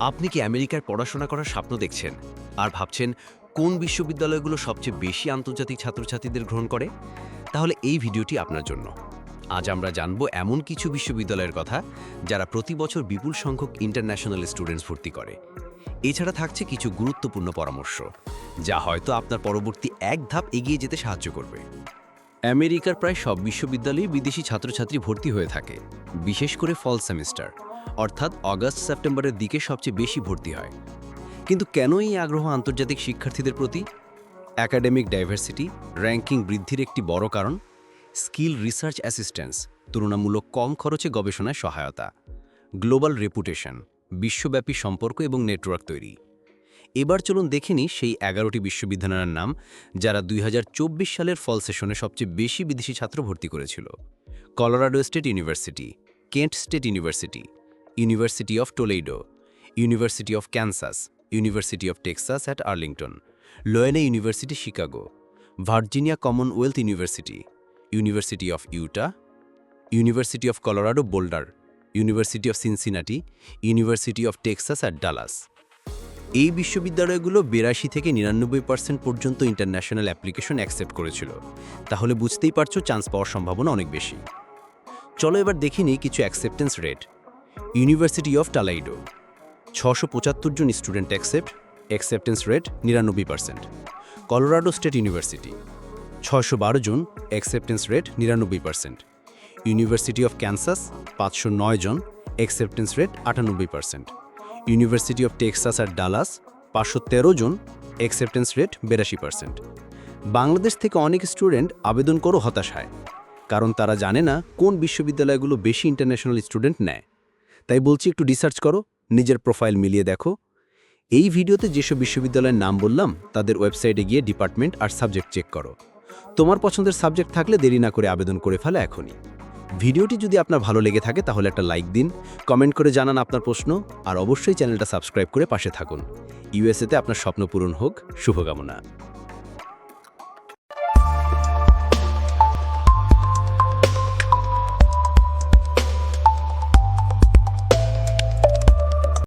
আপনি কি আমেরিকার পড়াশোনা করার স্বপ্ন দেখছেন? আর ভাবছেন, কোন বিশ্ববিদ্যালয়গুলো সবচেয়ে বেশি আন্তর্জাতিক ছাত্রছাত্রীদের গ্রহণ করে? তাহলে এই ভিডিওটি আপনার জন্য। আজ আমরা জানব এমন কিছু বিশ্ববিদ্যালয়ের কথা যারা প্রতি বছর বিপুল সংখ্যক ইন্টারন্যাশনাল স্টুডেন্টস ভর্তি করে। এছাড়া থাকছে কিছু গুরুত্বপূর্ণ পরামর্শ, যা হয়তো আপনার পরবর্তী এক ধাপ এগিয়ে যেতে সাহায্য করবে। আমেরিকার প্রায় সব বিশ্ববিদ্যালয়ে বিদেশি ছাত্রছাত্রী ভর্তি হয়ে থাকে, বিশেষ করে ফল সেমিস্টার অর্থাৎ অগাস্ট সেপ্টেম্বরের দিকে সবচেয়ে বেশি ভর্তি হয়। কিন্তু কেন এই আগ্রহ আন্তর্জাতিক শিক্ষার্থীদের প্রতি? অ্যাকাডেমিক ডাইভার্সিটি র্যাঙ্কিং বৃদ্ধির একটি বড় কারণ স্কিল রিসার্চ অ্যাসিস্ট্যান্স তুলনামূলক কম খরচে গবেষণায় সহায়তা গ্লোবাল রেপুটেশন বিশ্বব্যাপী সম্পর্ক এবং নেটওয়ার্ক তৈরি। এবার চলুন দেখে নিই সেই এগারোটি বিশ্ববিদ্যালয়ের নাম, যারা দুই হাজার চব্বিশ সালের ফল সেশনে সবচেয়ে বেশি বিদেশি ছাত্র ভর্তি করেছিল। Colorado State University Kent State University University of Toledo University of Kansas University of Texas at Arlington লোয়েনে University Chicago Virginia Commonwealth University University of Utah University of Colorado Boulder University of Cincinnati University of Texas at Dallas এই বিশ্ববিদ্যালয়গুলো বিরাশি থেকে নিরানব্বই percent পর্যন্ত international application accept করেছিল। তাহলে বুঝতেই পারছ চান্স পাওয়ার সম্ভাবনা অনেক বেশি। চলো এবার দেখে নিই কিছু acceptance rate. University of Toledo ছশো পঁচাত্তর জন স্টুডেন্ট অ্যাকসেপ্ট, অ্যাকসেপ্টেন্স রেট নিরানব্বই পার্সেন্ট। কলোরাডো স্টেট ইউনিভার্সিটি ছশো বারো জন, অ্যাকসেপ্টেন্স রেট নিরানব্বই পার্সেন্ট। ইউনিভার্সিটি অফ ক্যানসাস পাঁচশো নয় জন, অ্যাকসেপ্টেন্স রেট আটানব্বই পার্সেন্ট। ইউনিভার্সিটি অফ টেক্সাস আর ডালাস পাঁচশো তেরো জন অ্যাকসেপ্টেন্স রেট বেরাশি পার্সেন্ট বাংলাদেশ থেকে অনেক স্টুডেন্ট আবেদন করো হতাশায় কারণ তারা জানে না কোন বিশ্ববিদ্যালয়গুলো বেশি ইন্টারন্যাশনাল স্টুডেন্ট নেয়। তাই বলছি একটু রিসার্চ করো, নিজের প্রোফাইল মিলিয়ে দেখো। এই ভিডিওতে যেসব বিশ্ববিদ্যালয়ের নাম বললাম, তাদের ওয়েবসাইটে গিয়ে ডিপার্টমেন্ট আর সাবজেক্ট চেক করো। তোমার পছন্দের সাবজেক্ট থাকলে দেরি না করে আবেদন করে ফেলা এখনই। ভিডিওটি যদি আপনার ভালো লেগে থাকে, তাহলে একটা লাইক দিন, কমেন্ট করে জানান আপনার প্রশ্ন, আর অবশ্যই চ্যানেলটা সাবস্ক্রাইব করে পাশে থাকুন। ইউএসএতে আপনার স্বপ্ন পূরণ হোক, শুভকামনা।